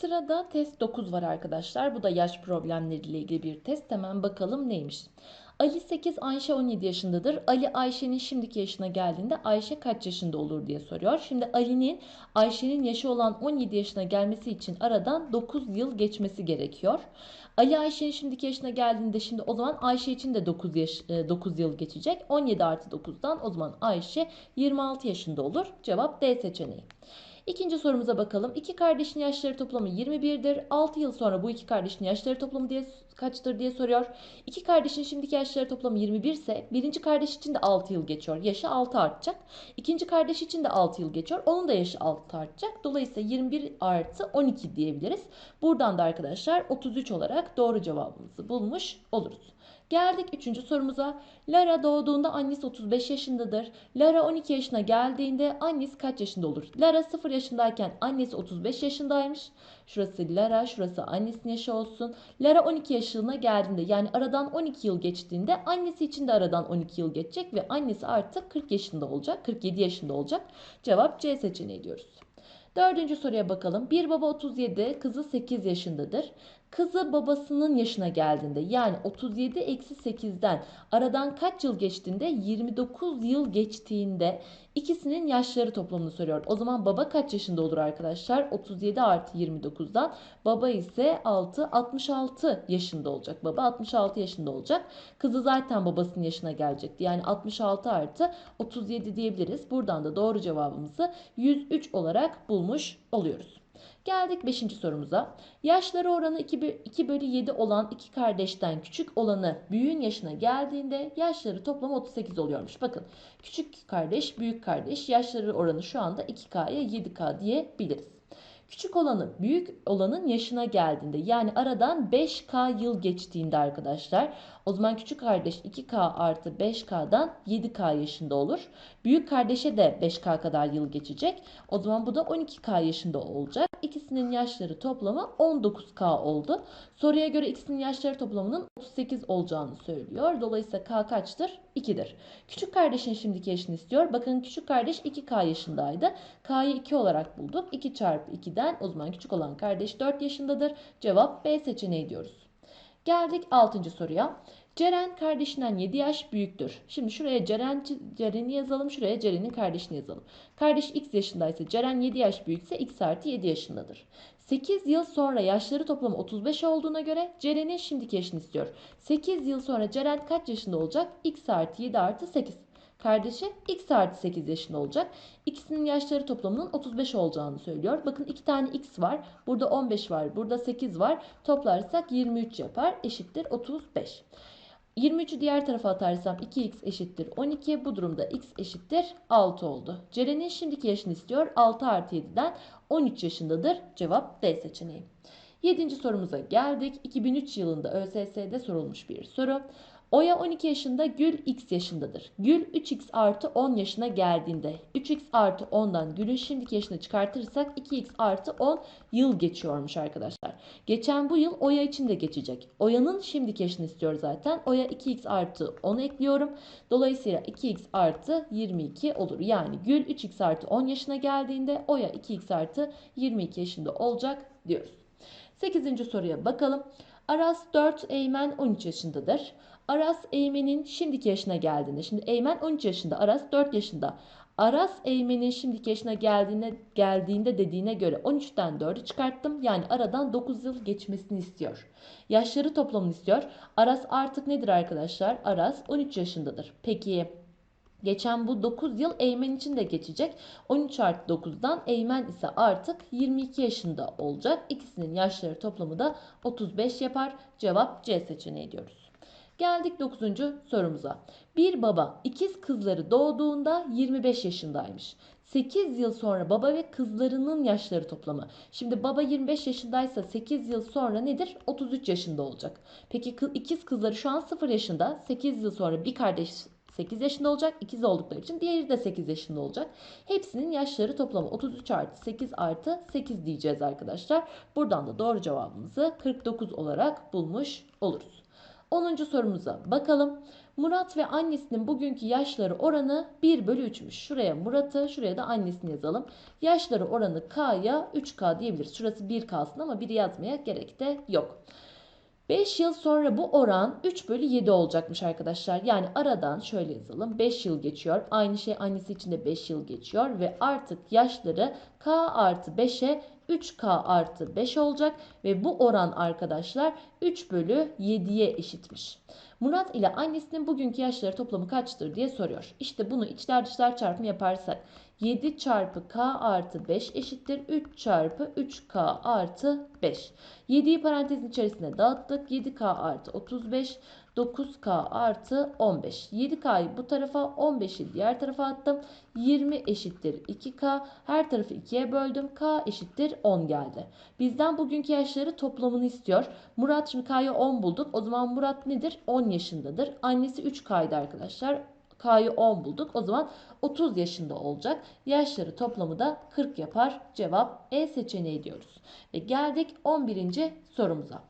Sırada test 9 var arkadaşlar. Bu da yaş problemleriyle ilgili bir test. Hemen bakalım neymiş. Ali 8, Ayşe 17 yaşındadır. Ali Ayşe'nin şimdiki yaşına geldiğinde Ayşe kaç yaşında olur diye soruyor. Şimdi Ali'nin Ayşe'nin yaşı olan 17 yaşına gelmesi için aradan 9 yıl geçmesi gerekiyor. Ali Ayşe'nin şimdiki yaşına geldiğinde şimdi o zaman Ayşe için de 9, yaş, 9 yıl geçecek. 17 artı 9'dan o zaman Ayşe 26 yaşında olur. Cevap D seçeneği. İkinci sorumuza bakalım. İki kardeşin yaşları toplamı 21'dir. 6 yıl sonra bu iki kardeşin yaşları toplamı diye kaçtır diye soruyor. İki kardeşin şimdiki yaşları toplamı 21 ise birinci kardeş için de 6 yıl geçiyor. Yaşı 6 artacak. İkinci kardeş için de 6 yıl geçiyor. Onun da yaşı 6 artacak. Dolayısıyla 21 artı 12 diyebiliriz. Buradan da arkadaşlar 33 olarak doğru cevabımızı bulmuş oluruz. Geldik üçüncü sorumuza. Lara doğduğunda annesi 35 yaşındadır. Lara 12 yaşına geldiğinde annesi kaç yaşında olur? Lara 0 yaşındayken annesi 35 yaşındaymış. Şurası Lara, şurası annesinin yaşı olsun. Lara 12 yaşına geldiğinde yani aradan 12 yıl geçtiğinde annesi için de aradan 12 yıl geçecek ve annesi artık 40 yaşında olacak, 47 yaşında olacak. Cevap C seçeneği diyoruz. Dördüncü soruya bakalım. Bir baba 37, kızı 8 yaşındadır. Kızı babasının yaşına geldiğinde yani 37 eksi 8'den aradan kaç yıl geçtiğinde 29 yıl geçtiğinde ikisinin yaşları toplamını soruyor. O zaman baba kaç yaşında olur arkadaşlar? 37 artı 29'dan baba ise 6 66 yaşında olacak. Baba 66 yaşında olacak. Kızı zaten babasının yaşına gelecekti. Yani 66 artı 37 diyebiliriz. Buradan da doğru cevabımızı 103 olarak bulmuş oluyoruz. Geldik 5. sorumuza. Yaşları oranı 2 bölü 7 olan iki kardeşten küçük olanı büyüğün yaşına geldiğinde yaşları toplam 38 oluyormuş. Bakın küçük kardeş büyük kardeş yaşları oranı şu anda 2K'ya 7K diyebiliriz. Küçük olanı büyük olanın yaşına geldiğinde yani aradan 5K yıl geçtiğinde arkadaşlar o zaman küçük kardeş 2K artı 5K'dan 7K yaşında olur. Büyük kardeşe de 5K kadar yıl geçecek. O zaman bu da 12K yaşında olacak. İkisinin yaşları toplamı 19K oldu. Soruya göre ikisinin yaşları toplamının 38 olacağını söylüyor. Dolayısıyla K kaçtır? 2'dir. Küçük kardeşin şimdiki yaşını istiyor. Bakın küçük kardeş 2K yaşındaydı. K'yı 2 olarak bulduk. 2 çarpı 2'den o zaman küçük olan kardeş 4 yaşındadır. Cevap B seçeneği diyoruz. Geldik 6. soruya. Ceren kardeşinden 7 yaş büyüktür. Şimdi şuraya Ceren, Ceren'i yazalım. Şuraya Ceren'in kardeşini yazalım. Kardeş x yaşındaysa Ceren 7 yaş büyükse x artı 7 yaşındadır. 8 yıl sonra yaşları toplamı 35 olduğuna göre Ceren'in şimdiki yaşını istiyor. 8 yıl sonra Ceren kaç yaşında olacak? x artı 7 artı 8. Kardeşi x artı 8 yaşında olacak. İkisinin yaşları toplamının 35 olacağını söylüyor. Bakın iki tane x var. Burada 15 var. Burada 8 var. Toplarsak 23 yapar. Eşittir 35. 23'ü diğer tarafa atarsam 2x eşittir 12. Bu durumda x eşittir 6 oldu. Ceren'in şimdiki yaşını istiyor. 6 artı 7'den 13 yaşındadır. Cevap D seçeneği. 7. sorumuza geldik. 2003 yılında ÖSS'de sorulmuş bir soru. Oya 12 yaşında, Gül x yaşındadır. Gül 3x artı 10 yaşına geldiğinde 3x artı 10'dan Gül'ün şimdiki yaşını çıkartırsak 2x artı 10 yıl geçiyormuş arkadaşlar. Geçen bu yıl Oya için de geçecek. Oya'nın şimdiki yaşını istiyor zaten. Oya 2x artı 10 ekliyorum. Dolayısıyla 2x artı 22 olur. Yani Gül 3x artı 10 yaşına geldiğinde Oya 2x artı 22 yaşında olacak diyoruz. 8. soruya bakalım. Aras 4, Eymen 13 yaşındadır. Aras Eymen'in şimdiki yaşına geldiğinde, şimdi Eymen 13 yaşında, Aras 4 yaşında. Aras Eymen'in şimdiki yaşına geldiğinde, geldiğinde dediğine göre 13'ten 4'ü çıkarttım. Yani aradan 9 yıl geçmesini istiyor. Yaşları toplamını istiyor. Aras artık nedir arkadaşlar? Aras 13 yaşındadır. Peki Geçen bu 9 yıl Eymen için de geçecek. 13 artı 9'dan Eymen ise artık 22 yaşında olacak. İkisinin yaşları toplamı da 35 yapar. Cevap C seçeneği diyoruz. Geldik 9. sorumuza. Bir baba ikiz kızları doğduğunda 25 yaşındaymış. 8 yıl sonra baba ve kızlarının yaşları toplamı. Şimdi baba 25 yaşındaysa 8 yıl sonra nedir? 33 yaşında olacak. Peki ikiz kızları şu an 0 yaşında. 8 yıl sonra bir kardeş 8 yaşında olacak. İkiz oldukları için diğeri de 8 yaşında olacak. Hepsinin yaşları toplamı 33 artı 8 artı 8 diyeceğiz arkadaşlar. Buradan da doğru cevabımızı 49 olarak bulmuş oluruz. 10. sorumuza bakalım. Murat ve annesinin bugünkü yaşları oranı 1 bölü 3'müş. Şuraya Murat'ı, şuraya da annesini yazalım. Yaşları oranı K'ya 3K diyebiliriz. Şurası 1 kalsın ama 1 yazmaya gerek de yok. 5 yıl sonra bu oran 3 bölü 7 olacakmış arkadaşlar. Yani aradan şöyle yazalım. 5 yıl geçiyor. Aynı şey annesi için de 5 yıl geçiyor. Ve artık yaşları K artı 5'e 3K artı 5 olacak. Ve bu oran arkadaşlar 3 bölü 7'ye eşitmiş. Murat ile annesinin bugünkü yaşları toplamı kaçtır diye soruyor. İşte bunu içler dışlar çarpımı yaparsak 7 çarpı k artı 5 eşittir 3 çarpı 3k artı 5. 7'yi parantezin içerisine dağıttık. 7k artı 35 9k artı 15. 7k'yı bu tarafa 15'i diğer tarafa attım. 20 eşittir 2k. Her tarafı 2'ye böldüm. k eşittir 10 geldi. Bizden bugünkü yaşları toplamını istiyor. Murat şimdi k'yı 10 bulduk. O zaman Murat nedir? 10 yaşındadır. Annesi 3k'ydı arkadaşlar. K'yı 10 bulduk. O zaman 30 yaşında olacak. Yaşları toplamı da 40 yapar. Cevap E seçeneği diyoruz. Ve geldik 11. sorumuza.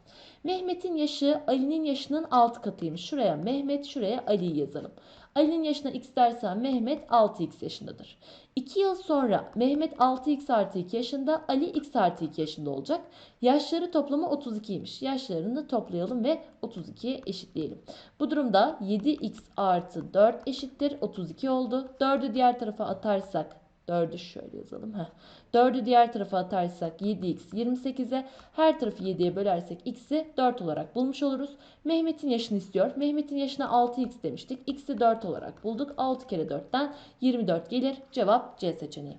Mehmet'in yaşı Ali'nin yaşının 6 katıymış. Şuraya Mehmet, şuraya Ali'yi yazalım. Ali'nin yaşına x dersen Mehmet 6x yaşındadır. 2 yıl sonra Mehmet 6x artı 2 yaşında, Ali x artı 2 yaşında olacak. Yaşları toplamı 32'ymiş. Yaşlarını toplayalım ve 32'ye eşitleyelim. Bu durumda 7x artı 4 eşittir 32 oldu. 4'ü diğer tarafa atarsak 4'ü şöyle yazalım. Heh. 4'ü diğer tarafa atarsak 7x 28'e her tarafı 7'ye bölersek x'i 4 olarak bulmuş oluruz. Mehmet'in yaşını istiyor. Mehmet'in yaşına 6x demiştik. x'i 4 olarak bulduk. 6 kere 4'ten 24 gelir. Cevap C seçeneği.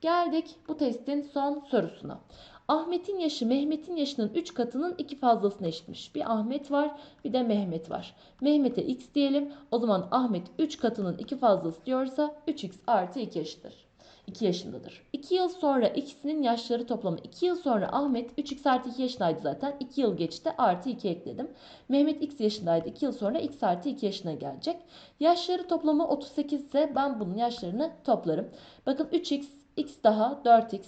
Geldik bu testin son sorusuna. Ahmet'in yaşı Mehmet'in yaşının 3 katının 2 fazlasına eşitmiş. Bir Ahmet var bir de Mehmet var. Mehmet'e x diyelim. O zaman Ahmet 3 katının 2 fazlası diyorsa 3x artı 2 eşittir. 2 yaşındadır. 2 yıl sonra ikisinin yaşları toplamı. 2 yıl sonra Ahmet 3x artı 2 yaşındaydı zaten. 2 yıl geçti artı 2 ekledim. Mehmet x yaşındaydı. 2 yıl sonra x artı 2 yaşına gelecek. Yaşları toplamı 38 ise ben bunun yaşlarını toplarım. Bakın 3x, x daha 4x.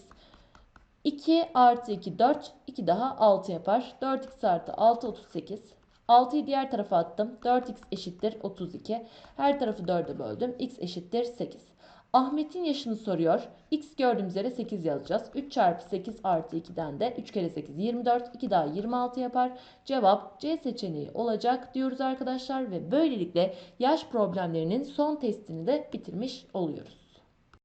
2 artı 2 4, 2 daha 6 yapar. 4x artı 6 38. 6'yı diğer tarafa attım. 4x eşittir 32. Her tarafı 4'e böldüm. x eşittir 8. Ahmet'in yaşını soruyor. X gördüğümüz yere 8 yazacağız. 3 çarpı 8 artı 2'den de 3 kere 8 24. 2 daha 26 yapar. Cevap C seçeneği olacak diyoruz arkadaşlar. Ve böylelikle yaş problemlerinin son testini de bitirmiş oluyoruz.